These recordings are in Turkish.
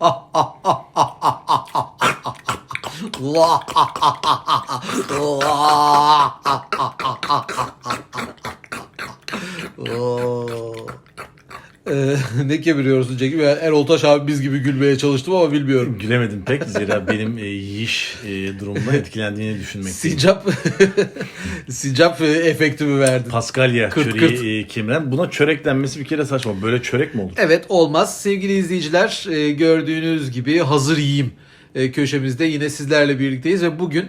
哈哈哈哈哈哈哈哈哈哈哇！哈哈哈哈哈哇！哈哈哈哈哈哈哈哈哈哈哈哈哦 Ee, ne kebiriyorsun Cekim? Yani Erol Taş abi biz gibi gülmeye çalıştım ama bilmiyorum. Gülemedim pek zira benim e, yiyiş e, durumundan etkilendiğini düşünmekteyim. Sincap sincap e, efekti mi verdin? Paskalya Kırt çöreği e, kemiren. Buna çörek denmesi bir kere saçma. Böyle çörek mi olur? Evet olmaz. Sevgili izleyiciler e, gördüğünüz gibi hazır yiyeyim e, köşemizde yine sizlerle birlikteyiz ve bugün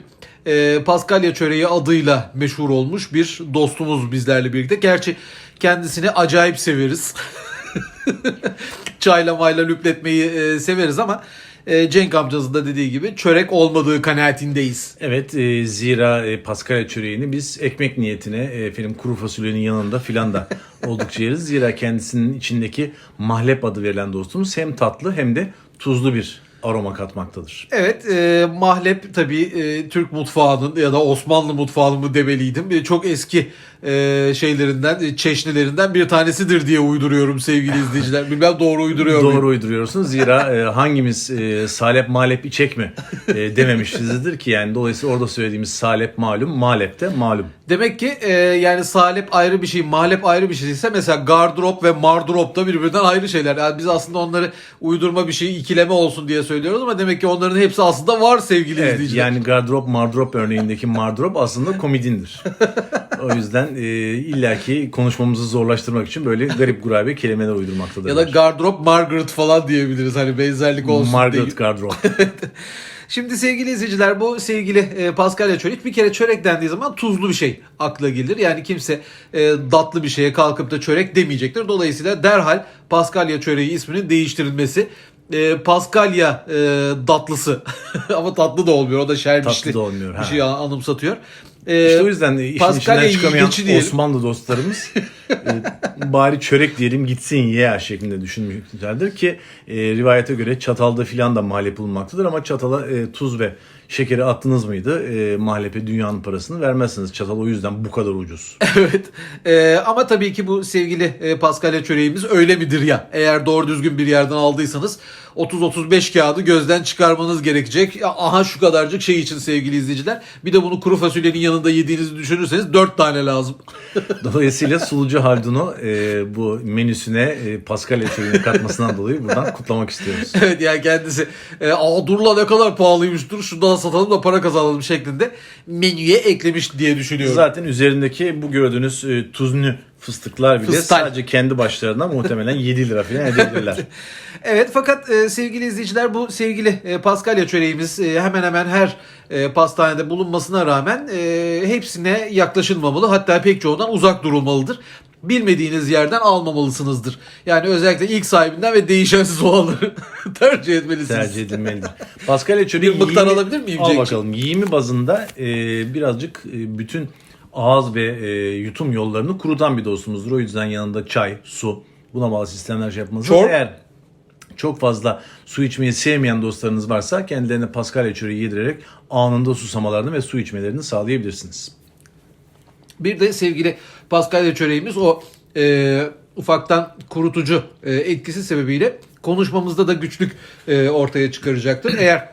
e, Paskalya çöreği adıyla meşhur olmuş bir dostumuz bizlerle birlikte. Gerçi kendisini acayip severiz. Çayla mayla lüpletmeyi e, severiz ama e, Cenk amcanızın da dediği gibi çörek olmadığı kanaatindeyiz. Evet e, zira e, Paskalya çöreğini biz ekmek niyetine e, efendim kuru fasulyenin yanında filan da oldukça yeriz. Zira kendisinin içindeki mahlep adı verilen dostumuz hem tatlı hem de tuzlu bir aroma katmaktadır. Evet, e, mahlep tabii e, Türk mutfağının ya da Osmanlı mutfağının mı demeliydim. E, çok eski e, şeylerinden, e, çeşnilerinden bir tanesidir diye uyduruyorum sevgili izleyiciler. Bilmem doğru uyduruyor muyum? Doğru uyduruyorsun. Zira e, hangimiz e, salep malep içek mi e, dememişizdir ki yani dolayısıyla orada söylediğimiz salep malum, malep de malum. Demek ki e, yani salep ayrı bir şey, mahlep ayrı bir şey ise mesela gardırop ve mardrop da birbirinden ayrı şeyler. Yani biz aslında onları uydurma bir şey, ikileme olsun diye söylüyoruz ama demek ki onların hepsi aslında var sevgili Evet, izleyiciler. yani gardırop mardrop örneğindeki mardrop aslında komedindir. o yüzden e, illaki konuşmamızı zorlaştırmak için böyle garip gurabe kelimeler uydurmaktadır. ya da gardırop Margaret falan diyebiliriz hani benzerlik olsun diye. Margaret gardırop. Şimdi sevgili izleyiciler bu sevgili e, Paskalya çörek bir kere çörek dendiği zaman tuzlu bir şey akla gelir. Yani kimse e, tatlı bir şeye kalkıp da çörek demeyecektir. Dolayısıyla derhal Paskalya çöreği isminin değiştirilmesi e, Paskalya e, tatlısı ama tatlı da olmuyor o da şerbişli Tatlı da olmuyor, bir şey anımsatıyor. E, İşte o yüzden de işin Paskalya içinden çıkamayan. Osmanlı dostlarımız e, bari çörek diyelim gitsin ye şeklinde düşünmüşlerdir ki e, rivayete göre çatalda filan da mahlep bulunmaktadır ama çatala e, tuz ve şekeri attınız mıydı e, mahlepe dünyanın parasını vermezsiniz. Çatal o yüzden bu kadar ucuz. Evet. Ee, ama tabii ki bu sevgili e, Paskalya çöreğimiz öyle midir ya? Eğer doğru düzgün bir yerden aldıysanız 30-35 kağıdı gözden çıkarmanız gerekecek. Aha şu kadarcık şey için sevgili izleyiciler. Bir de bunu kuru fasulyenin yanında yediğinizi düşünürseniz 4 tane lazım. Dolayısıyla Sulucu Haldun'u e, bu menüsüne e, Paskalya çöreğini katmasından dolayı buradan kutlamak istiyoruz. evet yani kendisi e, Aa, dur la ne kadar pahalıymış dur şundan satalım da para kazanalım şeklinde menüye eklemiş diye düşünüyorum. Zaten üzerindeki bu gördüğünüz e, tuzlu fıstıklar bile Fıstal. sadece kendi başlarına muhtemelen 7 lira falan edebilirler. Evet fakat e, sevgili izleyiciler bu sevgili e, Paskalya çöreğimiz e, hemen hemen her e, pastanede bulunmasına rağmen e, hepsine yaklaşılmamalı. Hatta pek çoğundan uzak durulmalıdır. Bilmediğiniz yerden almamalısınızdır. Yani özellikle ilk sahibinden ve değişensiz olanları tercih etmelisiniz. tercih edilmelidir. Paskalya çöreği Bir yiyimi- alabilir miyim Al bakalım. Yiyimi bazında e, birazcık e, bütün ağız ve e, yutum yollarını kurutan bir dostumuzdur. O yüzden yanında çay, su buna bağlı sistemler şey yapmanız. Çor- Eğer çok fazla su içmeyi sevmeyen dostlarınız varsa kendilerine Paskalya çöreği yedirerek anında susamalarını ve su içmelerini sağlayabilirsiniz. Bir de sevgili Paskalya çöreğimiz o e, ufaktan kurutucu e, etkisi sebebiyle konuşmamızda da güçlük e, ortaya çıkaracaktır. Eğer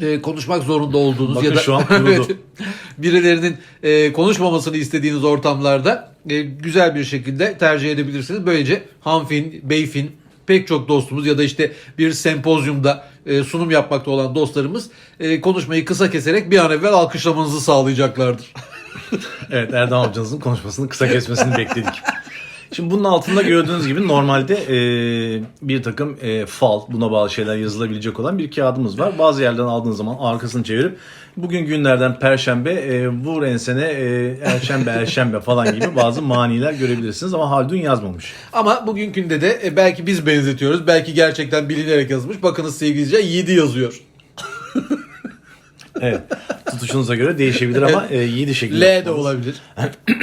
e, konuşmak zorunda olduğunuz Bakın ya da şu an birilerinin e, konuşmamasını istediğiniz ortamlarda e, güzel bir şekilde tercih edebilirsiniz. Böylece Hanfin, Beyfin pek çok dostumuz ya da işte bir sempozyumda e, sunum yapmakta olan dostlarımız e, konuşmayı kısa keserek bir an evvel alkışlamanızı sağlayacaklardır. Evet Erdem amcanızın konuşmasını kısa kesmesini bekledik. Şimdi bunun altında gördüğünüz gibi normalde e, bir takım e, fal, buna bağlı şeyler yazılabilecek olan bir kağıdımız var. Bazı yerden aldığınız zaman arkasını çevirip bugün günlerden perşembe e, vur ensene e, erşembe erşembe falan gibi bazı maniler görebilirsiniz ama Haldun yazmamış. Ama bugünkünde de e, belki biz benzetiyoruz. Belki gerçekten bilinerek yazmış. Bakınız sevgili izleyiciler 7 yazıyor. Evet. Tutuşunuza göre değişebilir ama e, 7 şekilde. L de olabilir.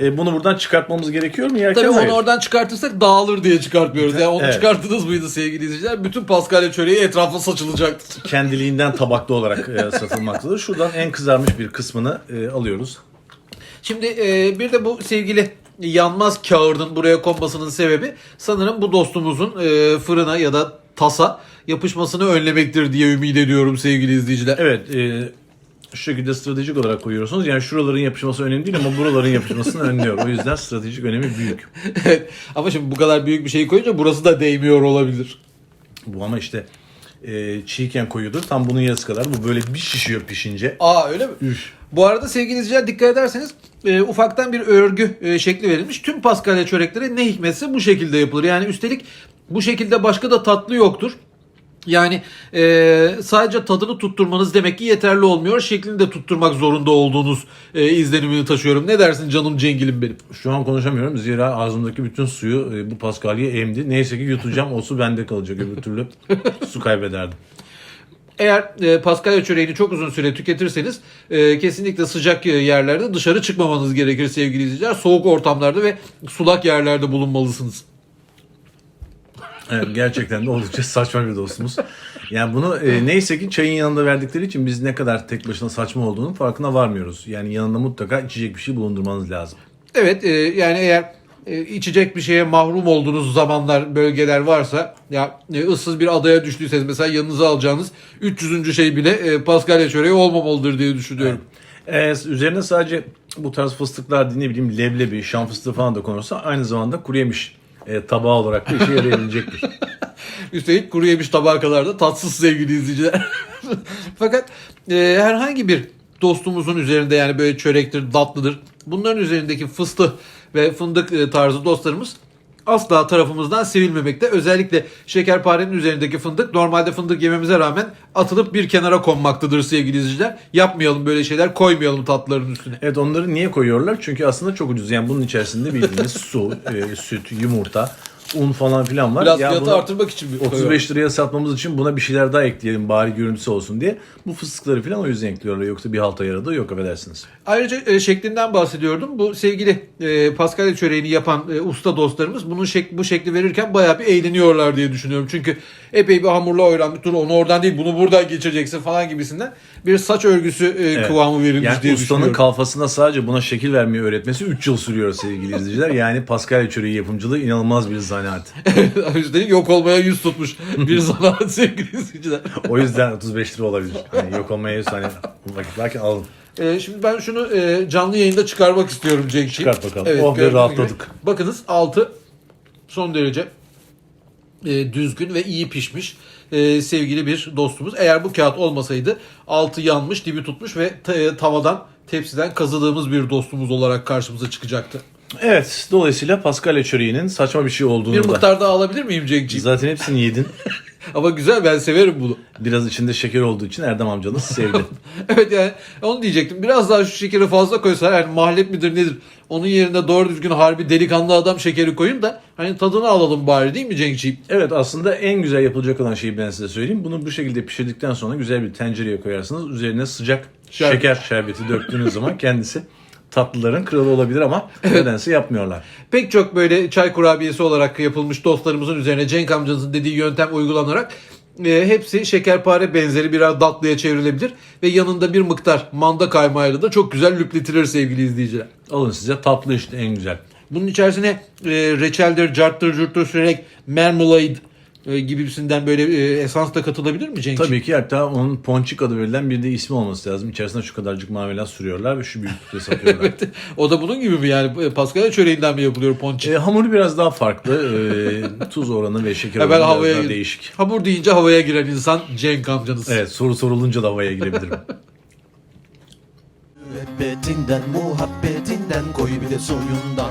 E, bunu buradan çıkartmamız gerekiyor mu yerken? Tabii Hayır. onu oradan çıkartırsak dağılır diye çıkartmıyoruz. Yani onu Evet. çıkarttınız mıydı sevgili izleyiciler? Bütün Paskalya çöreği etrafa saçılacaktır. kendiliğinden tabaklı olarak e, satılmaktadır. Şuradan en kızarmış bir kısmını e, alıyoruz. Şimdi e, bir de bu sevgili yanmaz kağıdın buraya konmasının sebebi sanırım bu dostumuzun e, fırına ya da tasa yapışmasını önlemektir diye ümit ediyorum sevgili izleyiciler. Evet, e, şu şekilde stratejik olarak koyuyorsunuz. Yani şuraların yapışması önemli değil ama buraların yapışmasını önlüyor. O yüzden stratejik önemi büyük. Evet. Ama şimdi bu kadar büyük bir şeyi koyunca burası da değmiyor olabilir. Bu ama işte e, çiğken koyuyordur. Tam bunun yarısı kadar. Bu böyle bir şişiyor pişince. Aa öyle mi? Üf. Bu arada sevgili izleyiciler dikkat ederseniz e, ufaktan bir örgü e, şekli verilmiş. Tüm paskalya çörekleri ne hikmetse bu şekilde yapılır. Yani üstelik bu şekilde başka da tatlı yoktur. Yani e, sadece tadını tutturmanız demek ki yeterli olmuyor. Şeklini de tutturmak zorunda olduğunuz e, izlenimini taşıyorum. Ne dersin canım Cengil'im benim? Şu an konuşamıyorum. Zira ağzımdaki bütün suyu e, bu paskalya emdi. Neyse ki yutacağım. O su bende kalacak. Öbür türlü su kaybederdim. Eğer e, paskalya çöreğini çok uzun süre tüketirseniz e, kesinlikle sıcak yerlerde dışarı çıkmamanız gerekir sevgili izleyiciler. Soğuk ortamlarda ve sulak yerlerde bulunmalısınız. Evet, gerçekten de oldukça saçma bir dostumuz. Yani bunu e, neyse ki çayın yanında verdikleri için biz ne kadar tek başına saçma olduğunun farkına varmıyoruz. Yani yanında mutlaka içecek bir şey bulundurmanız lazım. Evet e, yani eğer e, içecek bir şeye mahrum olduğunuz zamanlar, bölgeler varsa ya e, ıssız bir adaya düştüyseniz mesela yanınıza alacağınız 300. şey bile e, paskalya çöreği olmamalıdır diye düşünüyorum. Ee, üzerine sadece bu tarz fıstıklar ne bileyim leblebi, şan fıstığı falan da konursa aynı zamanda kuru yemiş e, tabağı olarak da işe yarayabilecektir. Üstelik kuru yemiş tabağı kadar da tatsız sevgili izleyiciler. Fakat e, herhangi bir dostumuzun üzerinde yani böyle çörektir, tatlıdır. Bunların üzerindeki fıstık ve fındık e, tarzı dostlarımız asla tarafımızdan sevilmemekte. Özellikle şekerparenin üzerindeki fındık normalde fındık yememize rağmen atılıp bir kenara konmaktadır sevgili izleyiciler. Yapmayalım böyle şeyler, koymayalım tatlıların üstüne. Evet onları niye koyuyorlar? Çünkü aslında çok ucuz. Yani bunun içerisinde bildiğiniz su, e, süt, yumurta, un falan filan var. Biraz Ya fiyatı bunu artırmak için bir 35 liraya satmamız için buna bir şeyler daha ekleyelim bari görüntüsü olsun diye. Bu fıstıkları falan o yüzden ekliyorlar. Yoksa bir halta yaradığı yok affedersiniz. Ayrıca e, şeklinden bahsediyordum. Bu sevgili e, paskalya çöreğini yapan e, usta dostlarımız bunun şek bu şekli verirken bayağı bir eğleniyorlar diye düşünüyorum. Çünkü epey bir hamurla oynanmış. Dur onu oradan değil bunu buradan geçireceksin falan gibisinden bir saç örgüsü e, Evet. kıvamı verilmiş Yani diye ustanın kalfasına sadece buna şekil vermeyi öğretmesi 3 yıl sürüyor sevgili izleyiciler. Yani Paskalya çöreği yapımcılığı inanılmaz bir zanaat. Üstelik yok olmaya yüz tutmuş bir zanaat sevgili izleyiciler. O yüzden 35 lira olabilir. Yani yok olmaya yüz hani vakit varken alın. E, şimdi ben şunu e, canlı yayında çıkarmak istiyorum Cenk'ciğim. Çıkart bakalım. Oh be, gördüğünüz rahatladık. gibi. Bakınız altı son derece e, düzgün ve iyi pişmiş e, sevgili bir dostumuz. Eğer bu kağıt olmasaydı altı yanmış, dibi tutmuş ve ta- e, tavadan, tepsiden kazıdığımız bir dostumuz olarak karşımıza çıkacaktı. Evet dolayısıyla Paskalya çöreğinin saçma bir şey olduğunu Bir da miktar daha alabilir miyim Cenk'ciğim? zaten hepsini yedin. Ama güzel ben severim bunu. Biraz içinde şeker olduğu için Erdem amcanız sevdi. evet yani onu diyecektim. Biraz daha şu şekeri fazla koysalar yani mahlep midir nedir? Onun yerine doğru düzgün harbi delikanlı adam şekeri koyun da hani tadını alalım bari değil mi Cenk'ciğim? Evet aslında en güzel yapılacak olan şeyi ben size söyleyeyim. Bunu bu şekilde pişirdikten sonra güzel bir tencereye koyarsınız. Üzerine sıcak Şerbet. şeker şerbeti döktüğünüz zaman kendisi tatlıların kralı olabilir ama nedense yapmıyorlar. Pek çok böyle çay kurabiyesi olarak yapılmış dostlarımızın üzerine Cenk amcanızın dediği yöntem uygulanarak e, hepsi şekerpare benzeri birer tatlıya çevrilebilir ve yanında bir miktar manda kaymağıyla da çok güzel lüpletilir sevgili izleyiciler. Alın size tatlı işte en güzel. Bunun içerisine e, reçeldir, carttır, curttur sürerek marmalade gibisinden böyle e, esans da katılabilir mi Cenk? Tabii ki hatta onun ponçik adı verilen bir de ismi olması lazım. İçerisine şu kadarcık marmelat sürüyorlar ve şu büyüklükte satıyorlar. Evet. O da bunun gibi mi yani? E, Paskalya çöreğinden mi yapılıyor ponçik? E, hamuru biraz daha farklı. E, tuz oranı ve şeker oranı biraz havaya daha değişik. Hamur deyince havaya giren insan Cenk amcanız. Evet soru sorulunca da havaya girebilirim. Müebbetinden muhabbetinden koy bir de suyundan